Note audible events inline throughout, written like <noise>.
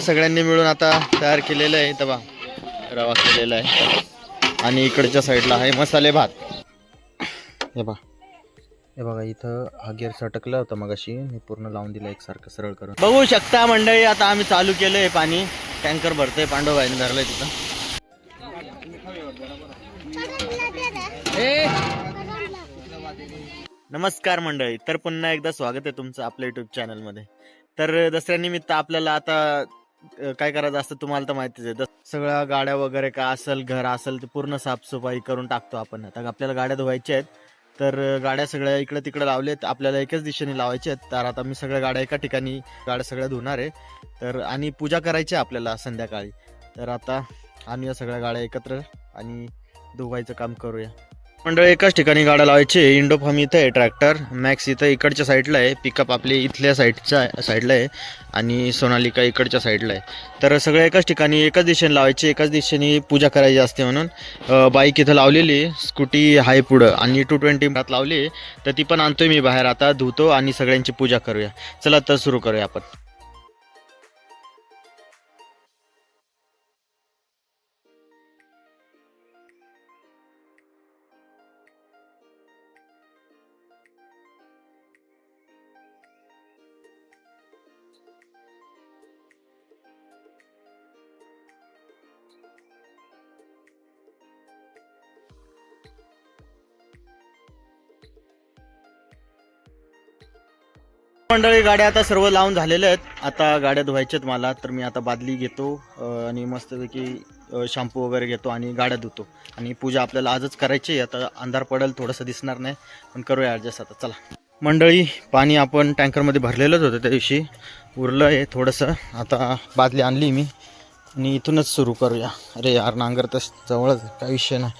सगळ्यांनी मिळून आता तयार केलेलं आहे तबा रवा केलेला आहे. आणि इकडच्या साईडला आहे मसाले भात. हे बा हे बघा इथं हा गिअर सटकला होता मगाशी. मी पूर्ण लावून दिला एकसारखं सरळ करून. बघू शकता मंडळी आता आम्ही चालू केलंय पाणी. टँकर भरतोय पांडवबाईने धरलंय तिथं. नमस्कार मंडळी. तर पुन्हा एकदा स्वागत आहे तुमचं आपल्या युट्यूब चॅनलमध्ये तर दसऱ्यानिमित्त आपल्याला आता अ, काय करायचं असतं तुम्हाला तर माहितीच आहे. दस- सगळ्या गाड्या वगैरे काय असेल घर असेल ते पूर्ण साफसफाई करून टाकतो आपण. आता आपल्याला गाड्या धुवायच्या आहेत तर अ, गाड्या सगळ्या इकडे तिकडे लावल्यात आपल्याला एकाच दिशेने लावायच्या आहेत. तर आता मी सगळ्या गाड्या एका ठिकाणी गाड्या सगळ्या धुणार आहे. तर आणि पूजा करायची आहे आपल्याला संध्याकाळी. तर आता आम्ही या सगळ्या गाड्या एकत्र आणि धुवायचं काम करूया. मंडळी एकाच ठिकाणी गाड्या लावायची. इंडोफार्म इथं आहे ट्रॅक्टर. मॅक्स इथं इकडच्या साईडला आहे. पिकअप आपली इथल्या साईडच्या साईडला आहे. आणि सोनालिका इकडच्या साईडला आहे. तर सगळं एकाच ठिकाणी एकाच दिशेने लावायची. एकाच दिशेने पूजा करायची असते म्हणून बाईक इथं लावलेली स्कूटी हाय पुढं. आणि टू ट्वेंटी हात लावली आहे. तर ती पण आणतोय मी बाहेर आता धुतो आणि सगळ्यांची पूजा करूया. चला तर सुरू करूया आपण. मंडळी गाड्या आता सर्व लावून झालेल्या आहेत. आता गाड्या धुवायच्यात मला तर मी आता बादली घेतो आणि मस्तपैकी शॅम्पू वगैरे घेतो आणि गाड्या धुतो. आणि पूजा आपल्याला आजच करायची आहे. आता अंधार पडेल थोडंसं दिसणार नाही पण करूया ॲडजस्ट आता. चला. मंडळी पाणी आपण टँकरमध्ये भरलेलंच होतं त्या दिवशी. उरलं आहे थोडंसं. आता बादली आणली मी. आणि इथूनच सुरू करूया. अरे यार नांगर तर जवळच काय काही विषय नाही.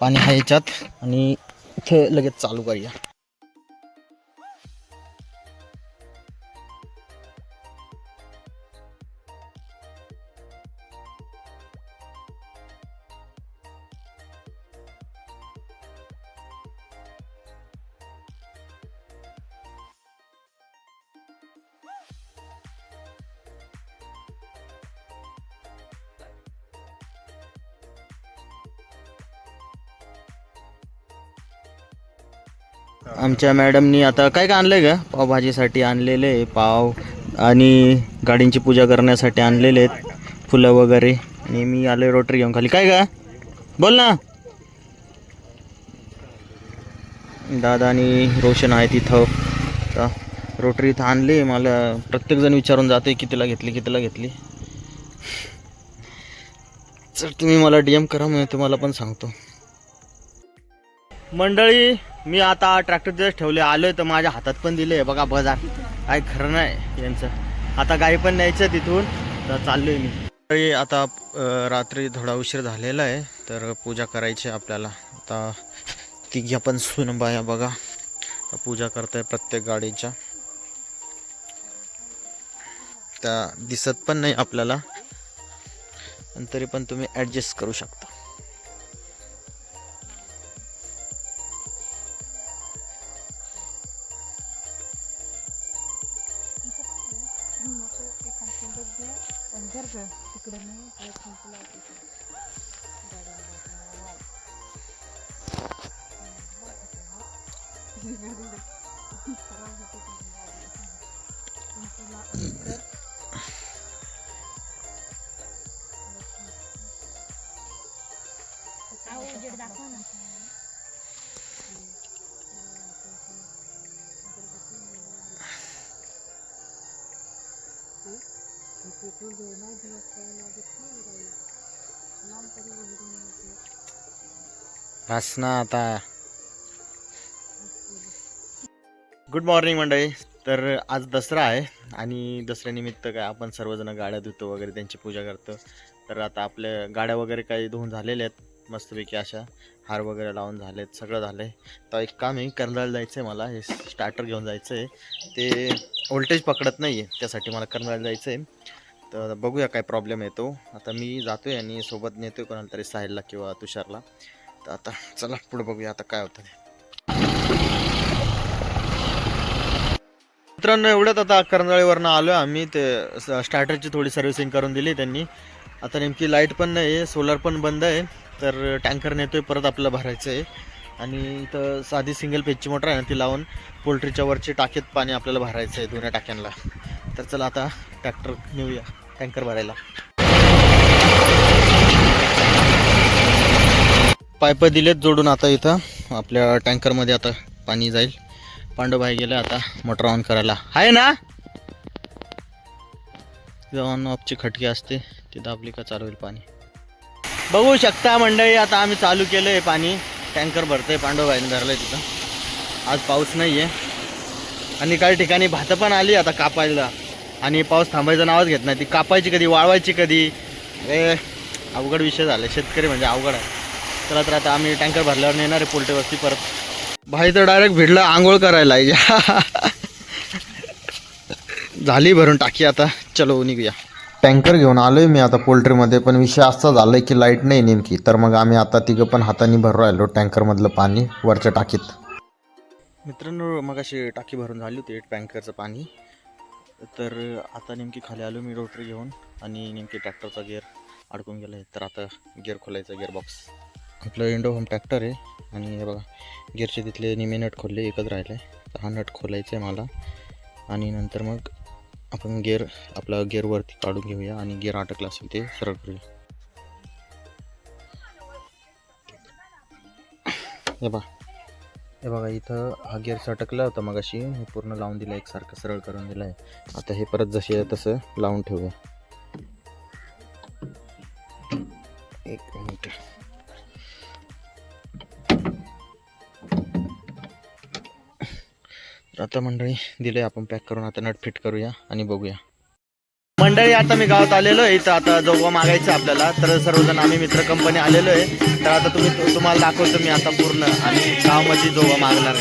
पाणी आहे याच्यात. आणि इथे लगेच चालू करूया. आमच्या मॅडमनी आता काय काय आणलंय का पावभाजीसाठी आणलेले आहे पाव आणि गाडींची पूजा करण्यासाठी आणलेले आहेत फुलं वगैरे. आणि मी आलोय रोटरी घेऊन खाली. काय का बोल ना. दादा आणि रोशन आहे तिथं रोटरी इथं आणली. मला प्रत्येकजण विचारून जाते कितीला घेतली कितीला घेतली. सर तुम्ही मला डी एम करा म्हणजे तुम्हाला पण सांगतो. मंडळी मी आता ट्रॅक्टर दिवस ठेवले आलोय तर माझ्या हातात पण दिले बघा बजार. काय खरं नाही यांचं. आता गाई पण न्यायचं तिथून. तर चाललोय मी. आता रात्री थोडा उशीर झालेला आहे तर पूजा करायची आहे आपल्याला. आता तिघ्या पण सुन बाया बघा. तर पूजा करताय प्रत्येक गाडीच्या. त्या दिसत पण नाही आपल्याला. तरी पण तुम्ही ॲडजस्ट करू शकता. बस ना आता. गुड मॉर्निंग मंडळी. तर आज दसरा आहे आणि दसऱ्यानिमित्त काय आपण सर्वजण गाड्या धुतो वगैरे त्यांची पूजा करतो. तर आता आपल्या गाड्या वगैरे काही धुवून झालेल्या आहेत मस्तपैकी अशा. हार वगैरे लावून झालेत सगळं झालं आहे तर एक काम आहे कर्नाळला जायचं आहे मला हे स्टार्टर घेऊन जायचं आहे ते वोल्टेज पकडत नाही आहे त्यासाठी मला कर्नाळला जायचं आहे तर बघूया काय प्रॉब्लेम येतो. आता मी जातो आहे आणि सोबत नेतो आहे कोणाला तरी साहिलला किंवा तुषारला. तर आता चला पुढे बघूया आता काय होतं मित्रांनो एवढ्यात आता करंजाळीवरनं आलो आहे आम्ही. ते स्टार्टरची थोडी सर्व्हिसिंग करून दिली त्यांनी. आता नेमकी लाइट पण नाही आहे सोलर पण बंद आहे. तर टँकर नेतोय परत आपल्याला भरायचं आहे आणि इथं साधी सिंगल पेजची मोटर आहे ना ती लावून पोल्ट्रीच्या वरची टाकीत पाणी आपल्याला भरायचं आहे दोन्ही टाक्यांना. तर चला आता ट्रॅक्टर नेऊया टँकर भरायला. पायप दिलेत जोडून आता इथं. आपल्या टँकरमध्ये आता पाणी जाईल. पांडुभाई गेले आता मोटर ऑन करायला. आहे ना? ऑन ऑफची खटकी असते ती दाबली का चालू होईल पाणी? बघू शकता मंडळी आता आम्ही चालू केलं आहे पाणी. टँकर भरतंय धरलं धरलंय तिथं. आज पाऊस नाही आहे आणि काही ठिकाणी भातं पण आली आता कापायला. आणि पाऊस थांबायचं नावच घेत नाही. ती कापायची कधी वाळवायची कधी? अरे अवघड विषय झाला. शेतकरी म्हणजे अवघड आहे. चला तर आता आम्ही टँकर भरल्यावर नेणार आहे पोल्ट्रीवरती परत. भाई तर डायरेक्ट भिडलं आंघोळ करायला. <laughs> झाली भरून टाकी आता. चलो निघूया. टँकर घेऊन आलो आहे मी आता पोल्ट्रीमध्ये पण विषय असा झाला आहे की लाइट नाही नेमकी. तर मग आम्ही आता तिघं पण हाताने भरून राहिलो टँकरमधलं पाणी वरच्या टाकीत. मित्रांनो मग अशी टाकी भरून झाली होती टँकरचं पाणी. तर आता नेमकी खाली आलो मी रोटरी घेऊन आणि नेमकी ट्रॅक्टरचा गिअर अडकून गेला आहे तर आता गिअर खोलायचा गिअर बॉक्स. आपलं इंडो होम ट्रॅक्टर आहे आणि हे बघा गिअरचे तिथले निमे नट खोलले एकच राहिले तर हा नट खोलायचा आहे मला. आणि नंतर मग आपण गेअर आपला गेअरवरती काढून घेऊया आणि गेअर अटकला असेल ते सरळ करूया. हे बा हे बघा इथं हा गिअर अटकला होता मग अशी हे पूर्ण लावून दिला एकसारखं सरळ करून दिलं आहे आता हे परत जसे तसं लावून ठेवूया तर आता मंडळी दिले आपण पॅक करून. आता नट फिट करूया आणि बघूया. मंडळी आता मी गावात आलेलो आहे. इथं आता जोगवा मागायचं आपल्याला. तर सर्वजण आम्ही मित्र कंपनी आलेलो आहे. तर आता तुम्ही तुम्हाला दाखवतो मी आता पूर्ण. आणि गावामध्ये जोगवा मागणार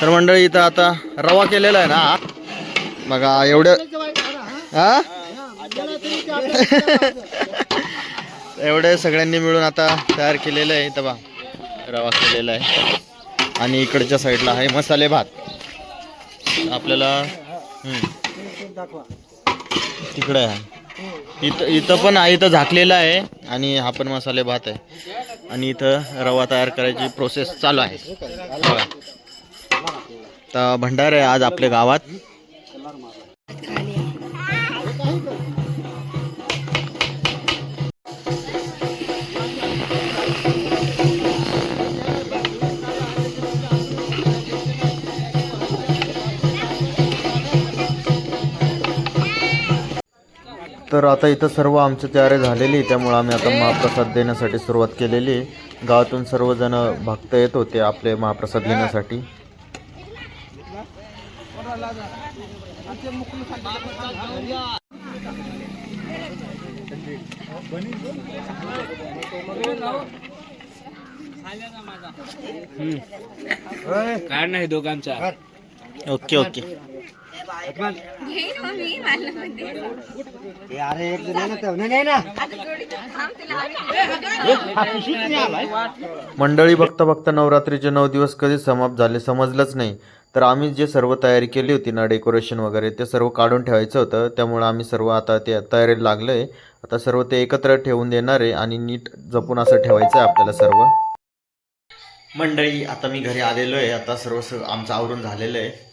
तर मंडळी इथं आता रवा केलेला आहे ना बघा एवढं हा? <laughs> एवढे सगळ्यांनी मिळून आता तयार केलेलं आहे इथं बा रवा केलेला आहे. आणि इकडच्या साईडला आहे मसाले भात. आपल्याला हम्म, तिकडे आहे. इथं इथं पण आहे इथं झाकलेलं आहे. आणि हा पण मसाले भात आहे. आणि इथं रवा तयार करायची प्रोसेस चालू आहे. तर भंडार आहे आज आपल्या गावात. तर आता इथं सर्व आमची तयारी झालेली त्यामुळे त्यामुळं आम्ही आता महाप्रसाद देण्यासाठी सुरुवात केलेली गावातून सर्वजण भक्त येत होते आपले महाप्रसाद घेण्यासाठी. काय नाही दोघांचा. Okay okay. मंडळी बघता बघता नवरात्रीचे नऊ दिवस कधी समाप्त झाले समजलंच नाही. तर आम्ही जे सर्व तयारी केली होती ना डेकोरेशन वगैरे ते सर्व काढून ठेवायचं होतं. त्यामुळे आम्ही सर्व आता ते तयारीला लागलो आहे आता सर्व ते एकत्र ठेवून देणार आहे आणि नीट जपून असं ठेवायचं आहे आपल्याला सर्व. मंडळी आता मी घरी आलेलो आहे. आता सर्व आमचं आवरून झालेलं आहे.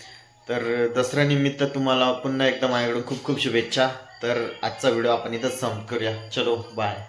तर दसऱ्यानिमित्त तुम्हाला पुन्हा एकदा माझ्याकडून खूप खूप शुभेच्छा. तर आजचा व्हिडिओ आपण इथंच संप करूया चलो बाय